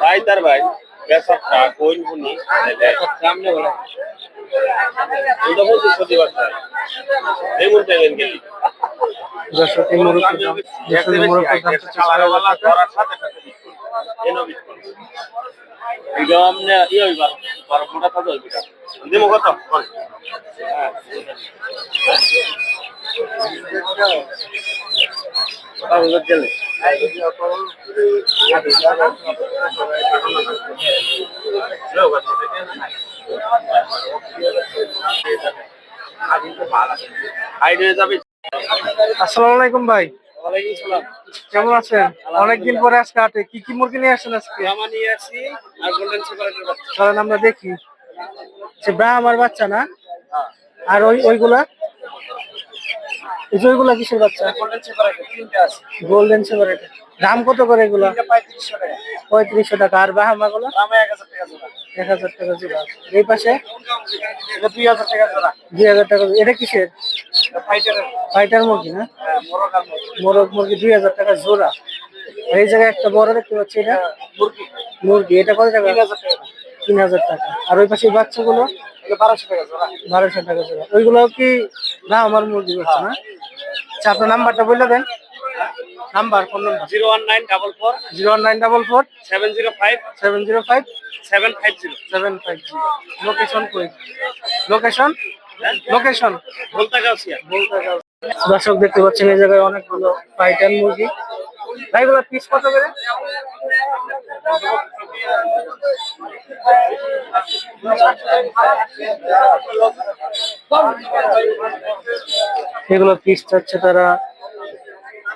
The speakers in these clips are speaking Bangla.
ভাই তার ভাই বেসরটা কোইন বুনি সামনে বলে। ওটা গেলি ইয়ে মোটা থাকবে কত? হ্যাঁ আসসালামু আলাইকুম ভাই। কেমন আছেন? অনেকদিন পরে আজকে হাটে। কি কি মুরগি নিয়ে আসেন আজকে? চলেন আমরা দেখি। সে ব্রাহ্মার বাচ্চা না? আর ওই ওইগুলা? এই কিসের বাচ্চা? গোল্ডেন সেপারেট দাম কত করে এগুলা? পঁয়ত্রিশশো টাকা। আর বাহামা গুলো এক হাজার টাকা জোড়া। এই পাশে? দুই হাজার টাকা জোড়া। দুই হাজার টাকা এটা কিসের? ফাইটার মুরগি। না? হ্যাঁ মোরগ মুরগি। দুই হাজার টাকা জোড়া। এই জায়গায় একটা বড় দেখতে পাচ্ছি এটা। মুরগি। মুরগি। এটা কত টাকা? তিন হাজার টাকা। আর ওই পাশে বাচ্চাগুলো? বারোশো টাকা জোড়া। বারোশো টাকা জোড়া। ওইগুলো কি না আমার মুরগি হচ্ছে না? আচ্ছা আপনার নাম্বারটা বলে দেন। Number phone number. Zero one nine double four zero nine double four seven zero five seven zero five seven five zero. Seven five zero. Location কই? লোকেশন? লোকেশন? বলতে গাউসিয়া দর্শক দেখতে পাচ্ছেন এই জায়গায় অনেকগুলো পাইটান মুরগি। ভাই, এগুলো পিস কত করে? এগুলো পিস চাচ্ছে তারা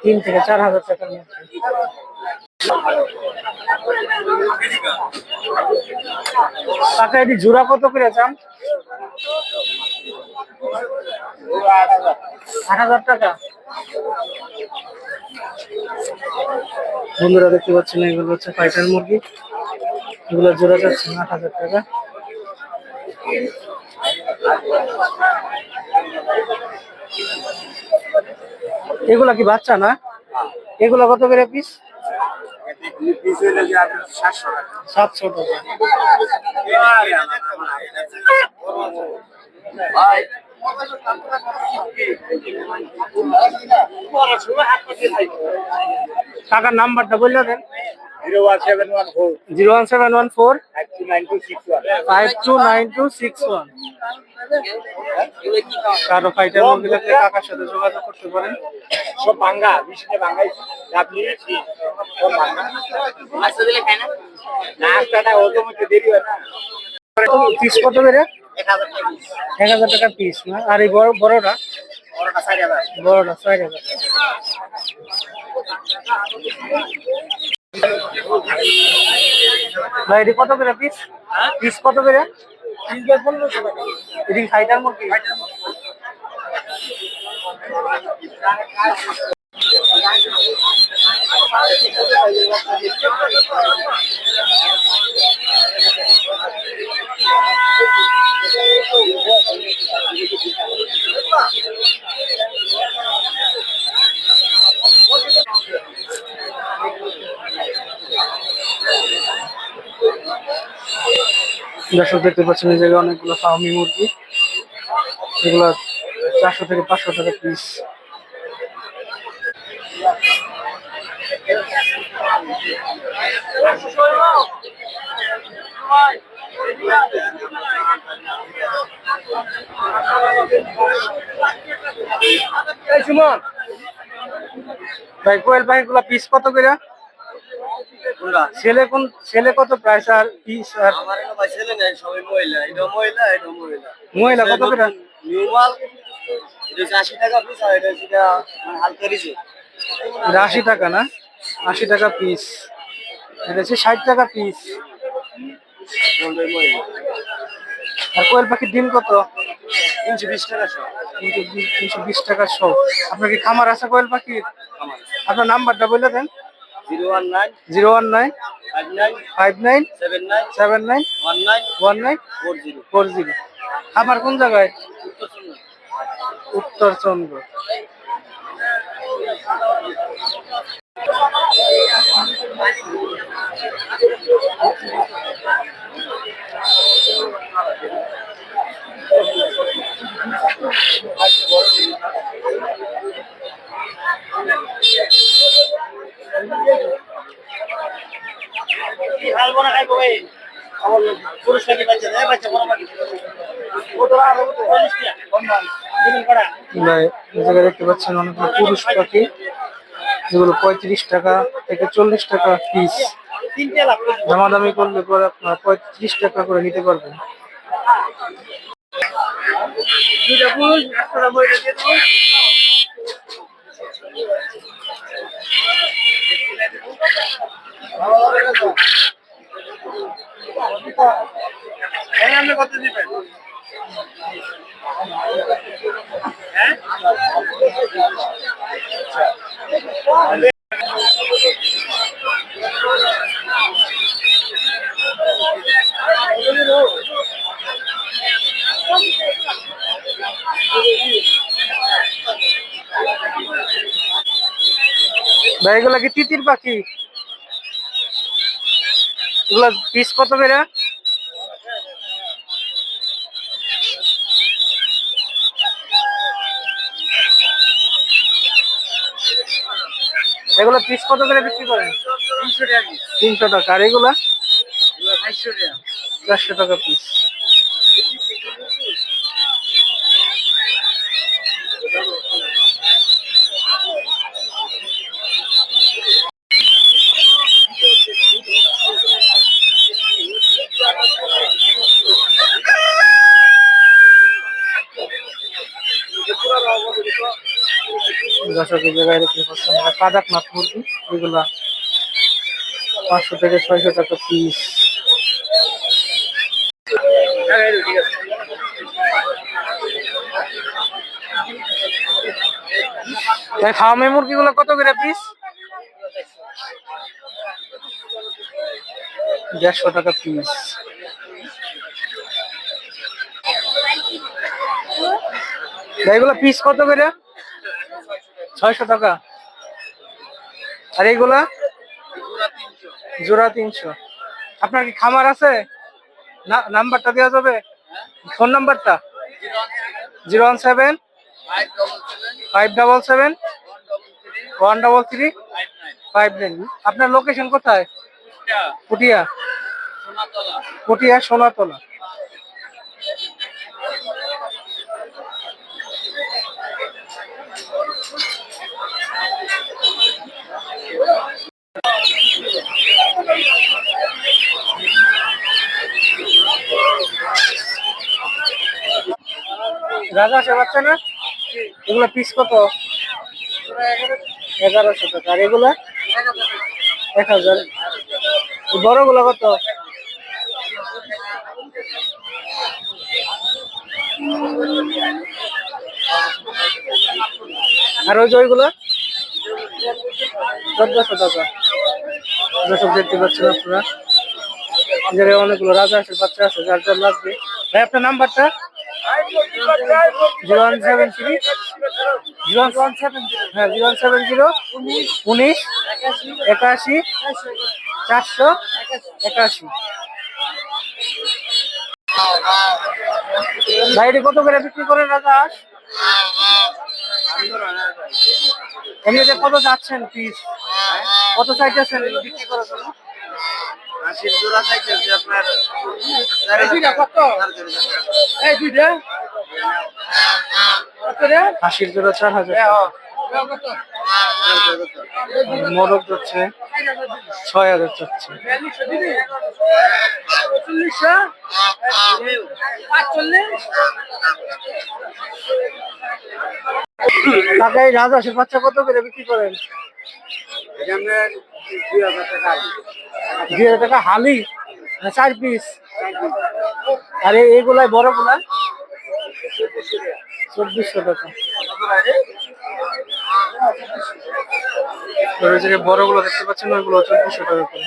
তিন থেকে চার হাজার টাকার মধ্যে। টাকা এটি জোড়া কত করে চান আট হাজার টাকা। বন্ধুরা দেখতে পাচ্ছেন, এগুলো হচ্ছে ফাইটার মুরগি। এগুলো জোড়া যাচ্ছে আট হাজার টাকা। এগুলা কি বাচ্চা না? এগুলা কত করে পিস সাতশো টাকা। টাকার নাম্বারটা বললে দেন। Zero one seven one four. Zero one seven one four five two nine two six one. Five two nine two six one কারও ফাইটার মুরগি কাকার সাথে যোগাযোগ করতে পারেন। সব ভাঙ্গা বিষ্ণে ভাঙ্গাই আপনি সব ভাঙ্গা আচ্ছা নাস্তাটা দেরি হয় না। পিস কত করে? এক হাজার টাকা পিস না? আর এই বড় বড়টা? বড়টা ছয় হাজার। ভাই এটি কত করে পিস পিস কত করে? এটি ফাইটার মুরগি দর্শক দেখতে পাচ্ছেন এই জায়গায় অনেকগুলো ফার্মি মুরগি। এগুলো চারশো থেকে পাঁচশো টাকা পিস সুমন। ভাই কোয়েল পাখিগুলো পিস কত করে? ছেলে কোন ছেলে কত প্রাইস আর পিস আর ছেলে নেই সবাই মহিলা। এটা মহিলা এটা মহিলা। মহিলা কত করে? নিউ মাল। এটা আশি টাকা পিস আর এটা গিয়া মানে হালকা রিজে আশি টাকা না? আশি টাকা পিস এটা হচ্ছে ষাট টাকা পিস আর কোয়েল পাখির ডিম কত? তিনশো বিশ টাকা সব তিনশো বিশ- টাকা শো। আপনার কি খামার আছে কোয়েল পাখির? আপনার নাম্বারটা বলে দেন। Zero one nine zero one nine five nine five nine seven nine seven nine one nine one nine four zero. Four zero. খামার কোন জায়গায়? উত্তরচন্দ্র ভাই জায়গায় দেখতে পাচ্ছেন অনেকগুলো পুরুষ পাখি, যেগুলো পঁয়ত্রিশ টাকা থেকে চল্লিশ টাকা পিস দামাদামি করলে পরে আপনার পঁয়ত্রিশ টাকা করে নিতে পারবেন। কত দিবেন? এগুলা কি তিতির পাখি? এগুলা পিস কত করে? এগুলো পিস কত করে বিক্রি করেন? তিনশো টাকা আর এগুলা? চারশো টাকা। পিস এটা কাদাকনাথ মুরগি এগুলা পাঁচশো থেকে ছয়শো টাকা পিস ফার্মে মুরগিগুলো কত করে পিস দেড়শো টাকা পিস এগুলো পিস কত করে? ছয়শো টাকা। আর এইগুলা জোড়া তিনশো। আপনার কি খামার আছে? না নাম্বারটা দেওয়া যাবে? ফোন নাম্বারটা? Zero one seven five double seven one double three five nine. আপনার লোকেশন কোথায়? পুটিয়া। পুটিয়া। সোনাতলা সে বাচ্চা না? এগুলো পিস কত? এগারোশো টাকা। আর এগুলা? এক হাজার। এই বড়গুলো কত? আর ওই যে ওইগুলো? চোদ্দশো টাকা। দর্শক দেখতে পাচ্ছেন আপনারা। অনেকগুলো রাজা আছে বাচ্চা আছে, যার যার লাগবে। ভাই, আপনার নাম্বারটা? Zero one seven three zero one seven হ্যাঁ জিরো ওয়ান সেভেন জিরো উনিশ একাশি চারশো একাশি ভাইটি কত করে বিক্রি করেন রাজা? হাঁস? এমনিতে কত যাচ্ছেন পিস কত চাইতেছেন বিক্রি করার জন্য? আপনার। কত? এই দুইটা। কত রে আশির জোড়া চার হাজার। মোরগ যাচ্ছে, ছয় হাজার চাচ্ছে। টাকা এই রাজহাঁসের বাচ্চা কত করে বিক্রি করেন? দুই হাজার টাকা হালি চার পিস আর এইগুলাই বড়গুলা চব্বিশশো টাকা। ওই যে বড়গুলো দেখতে পাচ্ছেন ওইগুলো চব্বিশশো টাকা করে।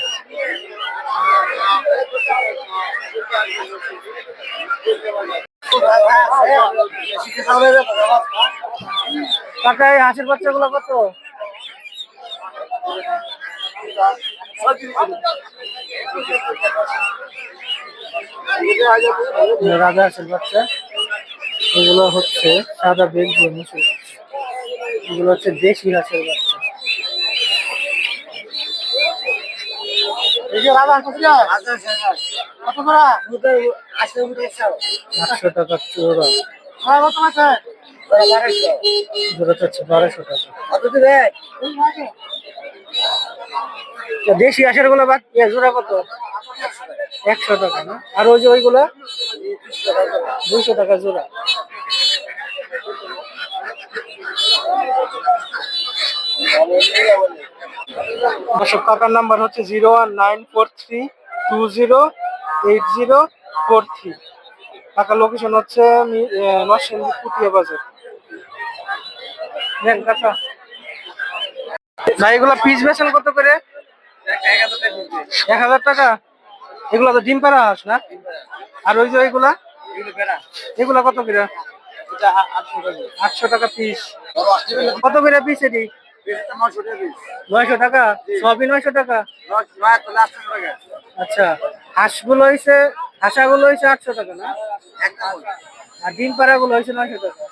কাকা এই হাঁসের বাচ্চাগুলো কত? রাজা হাঁসের বাচ্চা। এগুলো হচ্ছে সাদা বেলজিয়াম মুসুর এগুলো হচ্ছে দেশি হাঁসের বাচ্চা। আটশো টাকা চোরা। বারোশো টাকা। দেশি আসারগুলো বাদ জোড়া কত? একশো টাকা না? আর ওই যে ওইগুলা দুইশো টাকা জোড়া। দর্শক, কাকার নাম্বার হচ্ছে zero one nine four three two zero eight zero four three. কাকার লোকেশন হচ্ছে নরসিংদী পুটিয়া বাজার। নেন কাকা। না এগুলা পিস বেছেন কত করে? এক হাজার টাকা। এগুলা তো ডিম পাড়া হাঁস না? আর ওই যে ওইগুলা এগুলা কত করে? আটশো টাকা। পিস। কত করে পিস এটি? নয়শো টাকা সবই নয়শো টাকা? আচ্ছা হাঁসগুলো হয়েছে হাঁসাগুলো হয়েছে আটশো টাকা না? আর ডিম পাড়াগুলো হয়েছে নয়শো টাকা।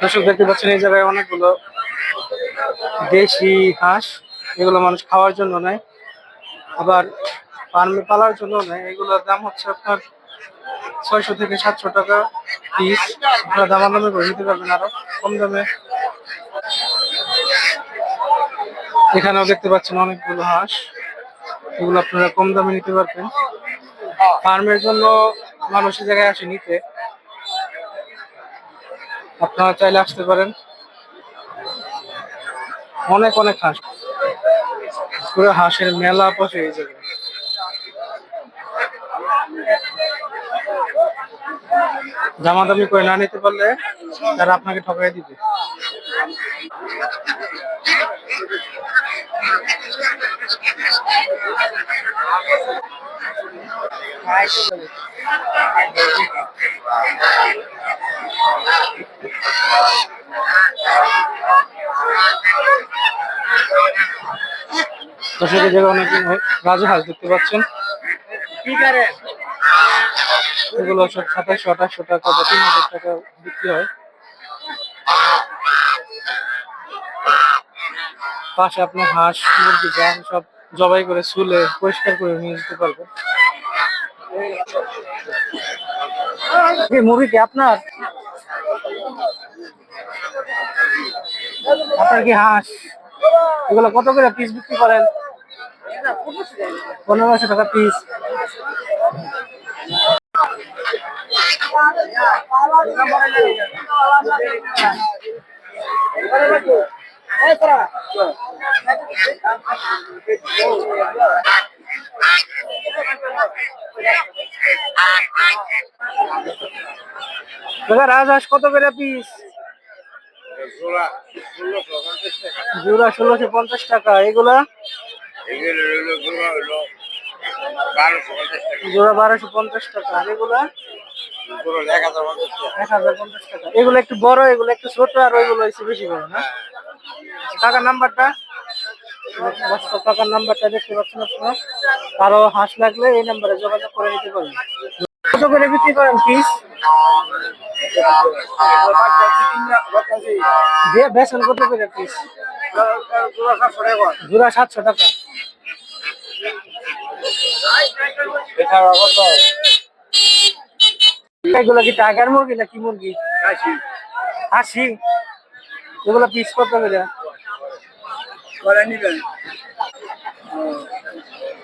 দর্শক দেখতে পাচ্ছেন এই জায়গায় অনেকগুলো দেশি হাঁস। এগুলো মানুষ খাওয়ার জন্য নেয়। আবার ফার্মে পালার জন্য নেয়। এগুলোর দাম হচ্ছে আপনার ছয়শো থেকে সাতশো টাকা পিস আপনারা দামাদামি করে নিতে পারবেন আরও কম দামে। এখানেও দেখতে পাচ্ছেন অনেকগুলো হাঁস। এগুলো আপনারা কম দামে নিতে পারবেন। ফার্মের জন্য মানুষ এই জায়গায় আসে নিতে। আপনারা চাইলে আসতে পারেন। অনেক অনেক হাঁস। পুরো হাঁসের মেলা বসে এই জায়গায়। দামাদামি করে না নিতে পারলে তারা আপনাকে ঠকাই দিবে। দর্শকের জায়গায় অনেক রাজা হাঁস দেখতে পাচ্ছেন। এগুলো সব সাতাশশো আঠাশশো টাকা বা তিন হাজার টাকা বিক্রি হয়। পাশে আপনি হাঁস, মুরগি, যা সব জবাই করে চুলে পরিষ্কার করে নিয়ে যেতে পারবেন। মুরগি আপনার? আপনার কি হাঁস? এগুলো কত করে পিস বিক্রি করেন? পনেরোশো টাকা পিস দাদা রাজহাঁস কত করে পিস জোড়া ষোলোশো পঞ্চাশ টাকা। এগুলা? বারোশো পঞ্চাশ টাকা। আর এগুলা এক হাজার পঞ্চাশ টাকা। এগুলো একটু বড় এগুলো একটু ছোট আর ওইগুলো হচ্ছে বেশি বড় না? আচ্ছা, কাকার নাম্বারটা? বাস্তব কাকার নাম্বারটা দেখতে পাচ্ছেন আপনারা। কারও হাঁস লাগলে এই নাম্বারে যোগাযোগ করে নিতে পারেন। কত করে বিক্রি করেন পিস বেসন কত করে পিস জোড়া সাতশো টাকা। এগুলো কি মুরগি না কি মুরগি এগুলো পিস কত করে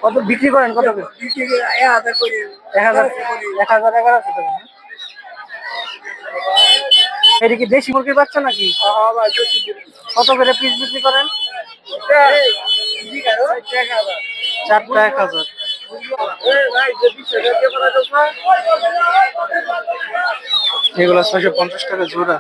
কত বিক্রি করেন কত করে এক হাজার এক হাজার এগারোশো টাকা এটা কি দেশি মুরগির বাচ্চা নাকি কত করে পিস বিক্রি করেন চারটা এক হাজার। এগুলো ছয়শো পঞ্চাশ টাকা জোড়া।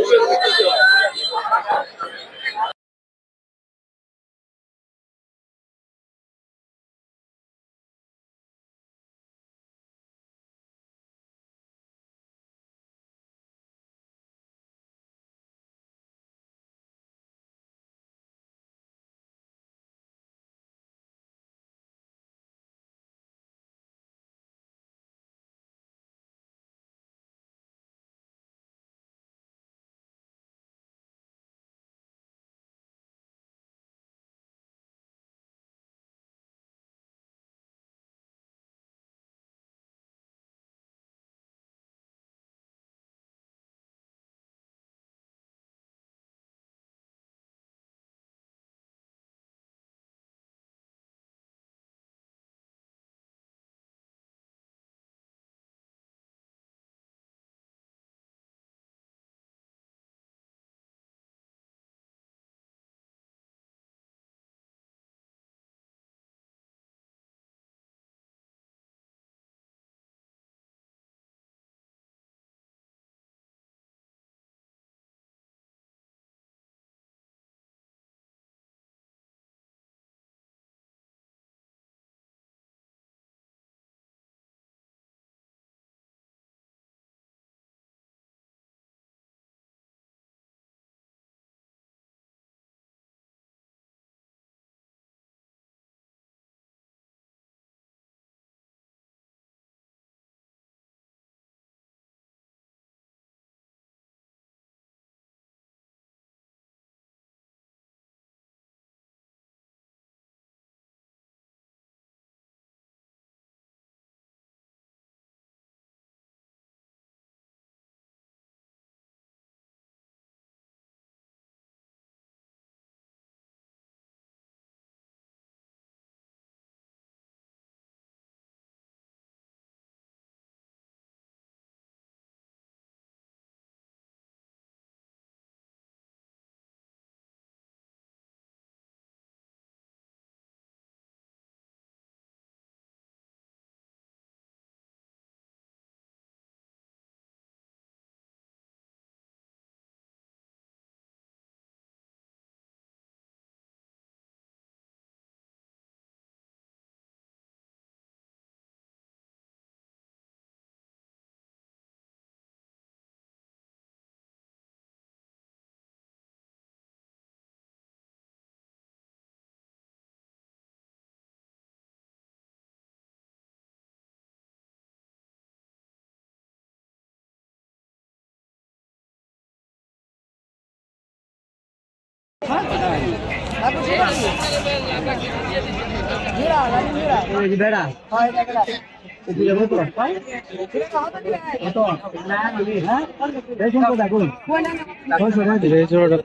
এই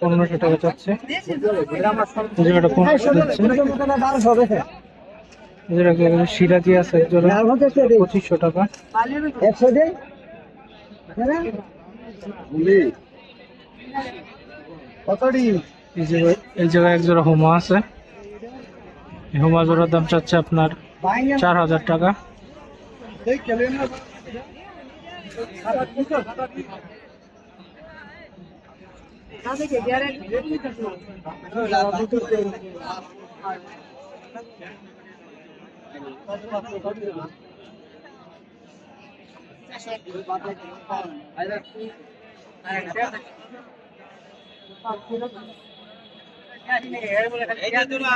পনেরোশো টাকা চাচ্ছে এই জোড়াটা পনেরোশো দিচ্ছে এই জোড়া কি সিরাজি এই জায়গায় এই জায়গায় একজোড়া হোমা আছে এই হোমা জোড়ার দাম চাচ্ছে আপনার চার হাজার টাকা Thank you. এই যে তোরা